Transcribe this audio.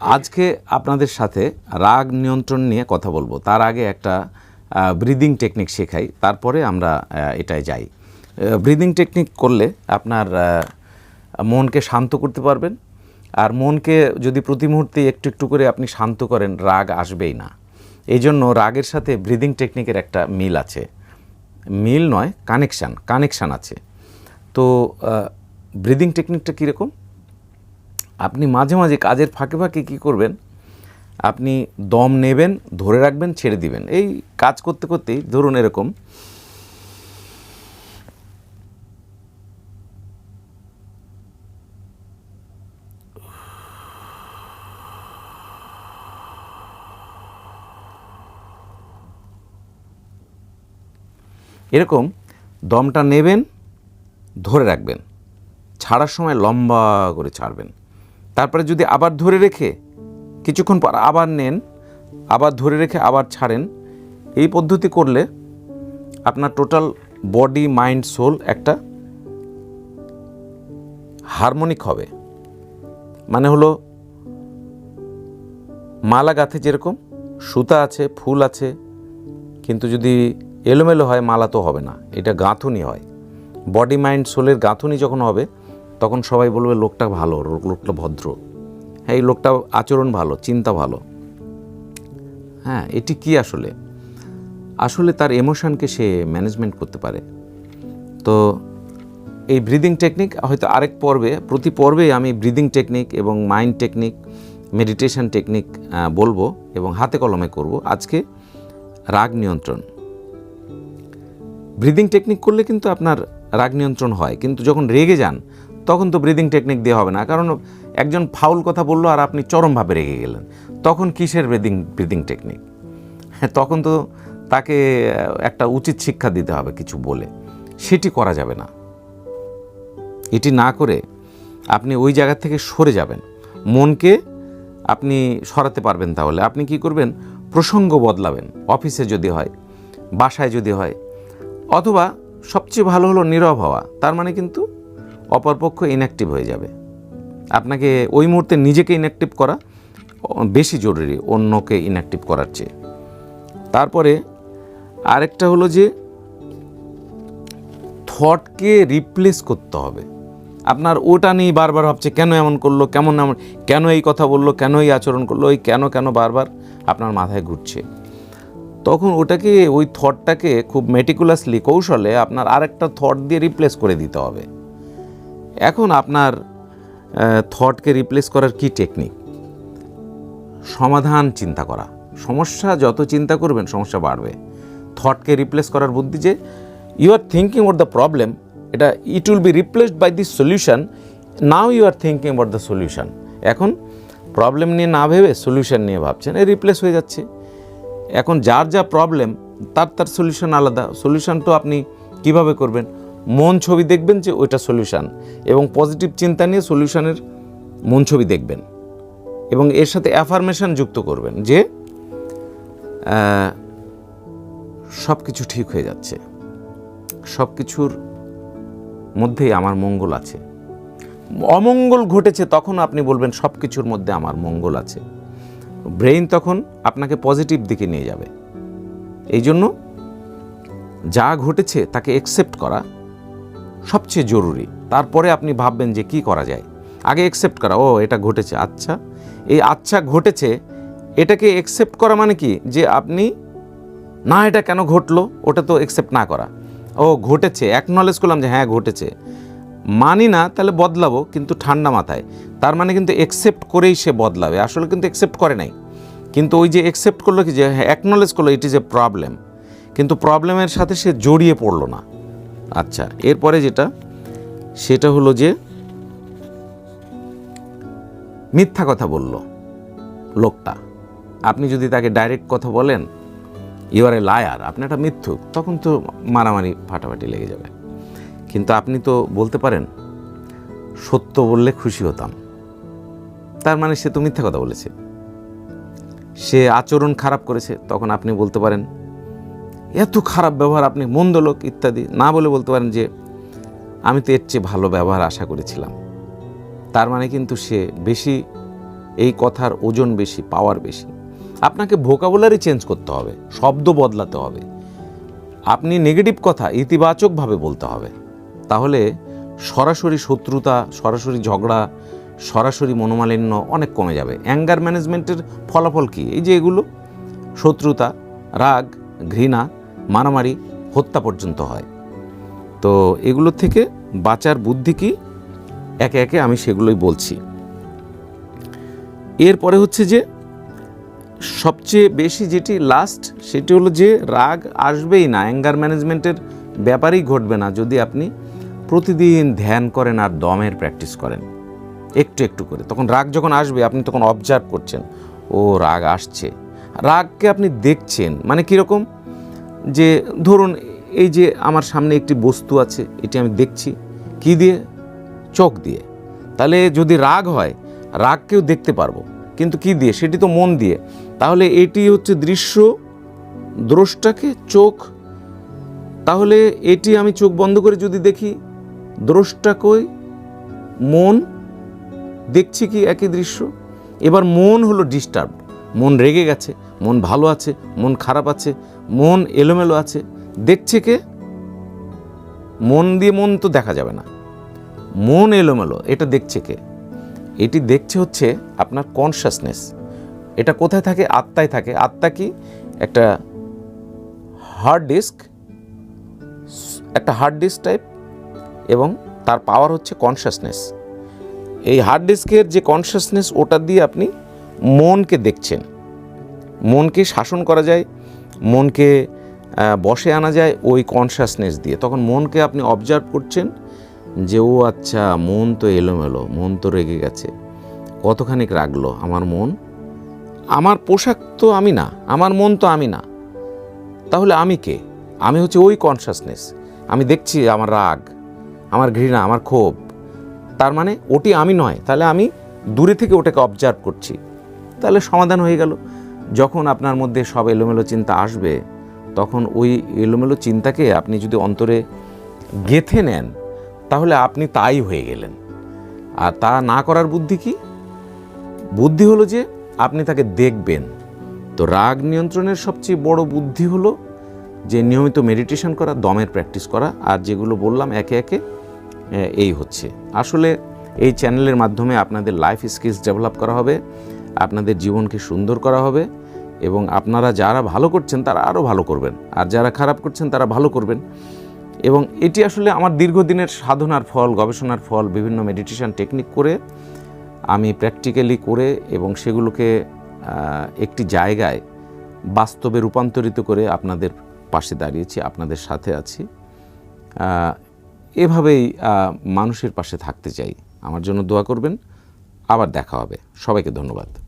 আজকে আপনাদের সাথে রাগ নিয়ন্ত্রণ নিয়ে কথা বলব। তার আগে একটা ব্রিদিং টেকনিক শেখাই, তারপরে আমরা এটায় যাই। ব্রিদিং টেকনিক করলে আপনার মনকে শান্ত করতে পারবেন, আর মনকে যদি প্রতি মুহূর্তে একটু একটু করে আপনি শান্ত করেন, রাগ আসবেই না। এই জন্য রাগের সাথে ব্রিদিং টেকনিকের একটা মিল আছে। মিল নয় কানেকশান কানেকশান আছে। তো ব্রিদিং টেকনিকটা কীরকম? আপনি মাঝে মাঝে কাজের ফাঁকে ফাঁকে কী করবেন? আপনি দম নেবেন, ধরে রাখবেন, ছেড়ে দিবেন। এই কাজ করতে করতেই ধরুন এরকম এরকম দমটা নেবেন, ধরে রাখবেন। ছাড়ার সময় লম্বা করে ছাড়বেন। তারপরে যদি আবার ধরে রেখে কিছুক্ষণ পর আবার নেন, আবার ধরে রেখে আবার ছাড়েন, এই পদ্ধতি করলে আপনার টোটাল বডি মাইন্ড সোল একটা হারমোনিক হবে। মানে হলো মালা গাঁথে যেরকম, সুতা আছে, ফুল আছে, কিন্তু যদি এলোমেলো হয় মালা তো হবে না, এটা গাঁথুনি হয়। বডি মাইন্ড সোলের গাঁথুনি যখন হবে তখন সবাই বলবে, লোকটা ভালো লোকটা ভদ্র। হ্যাঁ এই লোকটা আচরণ ভালো, চিন্তা ভালো। হ্যাঁ এটি কি আসলে? আসলে তার এমোশনকে সে ম্যানেজমেন্ট করতে পারে। তো এই ব্রিদিং টেকনিক হয়তো আরেক পর্বে, প্রতি পর্বে আমি ব্রিদিং টেকনিক এবং মাইন্ড টেকনিক মেডিটেশন টেকনিক বলব এবং হাতে কলমে করব। আজকে রাগ নিয়ন্ত্রণ। ব্রিদিং টেকনিক করলে কিন্তু আপনার রাগ নিয়ন্ত্রণ হয়। কিন্তু যখন রেগে যান তখন তো ব্রিদিং টেকনিক দিয়ে হবে না। কারণ একজন ফাউল কথা বলল আর আপনি চরমভাবে রেগে গেলেন। তখন কিসের ব্রিদিং ব্রিদিং টেকনিক হ্যাঁ তখন তো তাকে একটা উচিত শিক্ষা দিতে হবে কিছু বলে। সেটি করা যাবে না। এটি না করে আপনি ওই জায়গা থেকে সরে যাবেন। মনকে আপনি সরাতে পারবেন তাহলে। আপনি কি করবেন? প্রসঙ্গ বদলাবেন। অফিসে যদি হয়, বাসায় যদি হয়। অথবা সবচেয়ে ভালো হলো নীরব হওয়া। তার মানে কিন্তু অপরপক্ষ ইনঅ্যাক্টিভ হয়ে যাবে। আপনাকে ওই মুহূর্তে নিজেকে ইনঅ্যাক্টিভ করা বেশি জরুরি, অন্যকে ইনঅ্যাক্টিভ করার চেয়ে। তারপরে আরেকটা হলো যে থটকে রিপ্লেস করতে হবে। আপনার ওটা নিয়ে বারবার ভাবছে, কেন এমন করল, কেমন এমন, কেন এই কথা বলল, কেন এই আচরণ করল ওই কেন কেন বারবার আপনার মাথায় ঘুরছে। তখন ওটাকে, ওই থটটাকে খুব মেটিকুলাসলি কৌশলে আপনার আরেকটা থট দিয়ে রিপ্লেস করে দিতে হবে। এখন আপনার থটকে রিপ্লেস করার কি টেকনিক সমাধান চিন্তা করা। সমস্যা যত চিন্তা করবেন, সমস্যা বাড়বে। থটকে রিপ্লেস করার বুদ্ধি যে you are thinking of the problem এটা it will be replaced by the solution now you are thinking about the solution এখন প্রবলেম নিয়ে না ভেবে সলিউশন নিয়ে ভাবছেন এই রিপ্লেস হয়ে যাচ্ছে। এখন যার যা প্রবলেম তার তার সলিউশন আলাদা। সলিউশন তো আপনি কীভাবে করবেন? মন ছবি দেখবেন যে ওইটা সলিউশান এবং পজিটিভ চিন্তা নিয়ে সলিউশানের মন ছবি দেখবেন এবং এর সাথে অ্যাফার্মেশন যুক্ত করবেন যে সব কিছু ঠিক হয়ে যাচ্ছে। সব কিছুর মধ্যেই আমার মঙ্গল আছে। অমঙ্গল ঘটেছে তখন আপনি বলবেন সব কিছুর মধ্যে আমার মঙ্গল আছে। ব্রেইন তখন আপনাকে পজিটিভ দিকে নিয়ে যাবে। এই জন্য যা ঘটেছে তাকে একসেপ্ট করা সবচেয়ে জরুরি। তারপরে আপনি ভাববেন যে কি করা যায়। আগে একসেপ্ট করা, ও, এটা ঘটেছে আচ্ছা। এই আচ্ছা ঘটেছে, এটাকে অ্যাকসেপ্ট করা মানে কি? যে আপনি, না, এটা কেন ঘটলো? ওটা তো অ্যাকসেপ্ট না করা। ও, ঘটেছে। অ্যাকনলেজ করলাম যে হ্যাঁ ঘটেছে। মানি না, তাহলে বদলাবো, কিন্তু ঠান্ডা মাথায়। তার মানে কিন্তু অ্যাকসেপ্ট করেই সে বদলাবে। আসলে কিন্তু অ্যাকসেপ্ট করে নাই। কিন্তু ওই যে অ্যাকসেপ্ট করল কি? যে হ্যাঁ অ্যাকনলেজ করল ইট ইজ এ প্রবলেম কিন্তু প্রবলেমের সাথে সে জড়িয়ে পড়ল না। আচ্ছা এরপরে যেটা, সেটা হলো যে, মিথ্যা কথা বলল লোকটা। আপনি যদি তাকে ডাইরেক্ট কথা বলেন ইউ আর এ লায়ার আপনি একটা মিথ্যুক তখন তো মারামারি ফাটাফাটি লেগে যাবে। কিন্তু আপনি তো বলতে পারেন, সত্য বললে খুশি হতাম। তার মানে সে তো মিথ্যা কথা বলেছে। সে আচরণ খারাপ করেছে, তখন আপনি বলতে পারেন এত খারাপ ব্যবহার আপনি মন্দ লোক ইত্যাদি না বলে বলতে পারেন যে আমি তো এর চেয়ে ভালো ব্যবহার আশা করেছিলাম। তার মানে কিন্তু সে বেশি, এই কথার ওজন বেশি পাওয়ার বেশি। আপনাকে ভোকাবুলারি চেঞ্জ করতে হবে, শব্দ বদলাতে হবে। আপনি নেগেটিভ কথা ইতিবাচকভাবে বলতে হবে। তাহলে সরাসরি শত্রুতা, সরাসরি ঝগড়া, সরাসরি মনোমালিন্য অনেক কমে যাবে। অ্যাঙ্গার ম্যানেজমেন্টের ফলাফল কী? এই যে এগুলো, শত্রুতা, রাগ, ঘৃণা মারামারি, হত্যা পর্যন্ত হয়। তো এগুলো থেকে বাঁচার বুদ্ধি কি? একে একে আমি সেগুলোই বলছি। এরপরে হচ্ছে যে, সবচেয়ে বেশি যেটি লাস্ট সেটি হলো যে, রাগ আসবেই না। অ্যাঙ্গার ম্যানেজমেন্টের ব্যাপারেই ঘটবে না যদি আপনি প্রতিদিন ধ্যান করেন আর দমের প্র্যাকটিস করেন। একটু একটু করে। তখন রাগ যখন আসবে, আপনি তখন অবজার্ভ করছেন, ও, রাগ আসছে। রাগকে আপনি দেখছেন মানে কীরকম? যে ধরুন এই যে আমার সামনে একটি বস্তু আছে, এটি আমি দেখছি, কি দিয়ে? চোখ দিয়ে। তাহলে যদি রাগ হয়, রাগকেও দেখতে পারব। কিন্তু কি দিয়ে? সেটি তো মন দিয়ে। তাহলে এটি হচ্ছে দৃশ্য, দ্রষ্টাকে চোখ। তাহলে এটি আমি চোখ বন্ধ করে যদি দেখি দ্রষ্টাকই মন। দেখছি কি একই দৃশ্য? এবার মন হলো ডিস্টার্ব মন রেগে গেছে। মন ভালো আছে, মন খারাপ আছে, মন এলোমেলো আছে। দেখছে কে? মন দিয়ে মন তো দেখা যাবে না। মন এলোমেলো, এটা দেখছে কে? এটি দেখছে হচ্ছে আপনার কনসাসনেস এটা কোথায় থাকে? আত্মায় থাকে। আত্মা কি? একটা হার্ড ডিস্ক একটা হার্ড ডিস্ক টাইপ এবং তার পাওয়ার হচ্ছে কনসাসনেস এই হার্ড ডিস্কের যে কনসাসনেস ওটা দিয়ে আপনি মনকে দেখছেন। মনকে শাসন করা যায়, মনকে বসে আনা যায় ওই কনসাসনেস দিয়ে। তখন মনকে আপনি অবজার্ভ করছেন যে, ও আচ্ছা মন তো এলোমেলো, মন তো রেগে গেছে। কতখানিক রাগলো আমার মন? আমার পোশাক তো আমি না, আমার মন তো আমি না। তাহলে আমি কে? আমি হচ্ছে ওই কনসাসনেস আমি দেখছি আমার রাগ, আমার ঘৃণা, আমার ক্ষোভ। তার মানে ওটি আমি নয়, তাহলে আমি দূরে থেকে ওটাকে অবজার্ভ করছি। তাহলে সমাধান হয়ে গেল। যখন আপনার মধ্যে সব এলোমেলো চিন্তা আসবে, তখন ওই এলোমেলো চিন্তাকে আপনি যদি অন্তরে গেথে নেন, তাহলে আপনি তাই হয়ে গেলেন। আর তা না করার বুদ্ধি কি? বুদ্ধি হলো যে আপনি তাকে দেখবেন। তো রাগ নিয়ন্ত্রণের সবচেয়ে বড় বুদ্ধি হলো যে নিয়মিত মেডিটেশন করা, দমের প্র্যাকটিস করা, আর যেগুলো বললাম একে একে এই হচ্ছে। আসলে এই চ্যানেলের মাধ্যমে আপনাদের লাইফ স্কিলস ডেভেলপ করা হবে, আপনাদের জীবনকে সুন্দর করা হবে এবং আপনারা যারা ভালো করছেন, তারা আরও ভালো করবেন। আর যারা খারাপ করছেন, তারা ভালো করবেন। এবং এটি আসলে আমার দীর্ঘদিনের সাধনার ফল, গবেষণার ফল, বিভিন্ন মেডিটেশন টেকনিক করে আমি প্র্যাকটিক্যালি করে এবং সেগুলোকে একটি জায়গায় বাস্তবে রূপান্তরিত করে আপনাদের পাশে দাঁড়িয়েছি, আপনাদের সাথে আছি। এভাবেই মানুষের পাশে থাকতে চাই। আমার জন্য দোয়া করবেন। আবার দেখা হবে। সবাইকে ধন্যবাদ।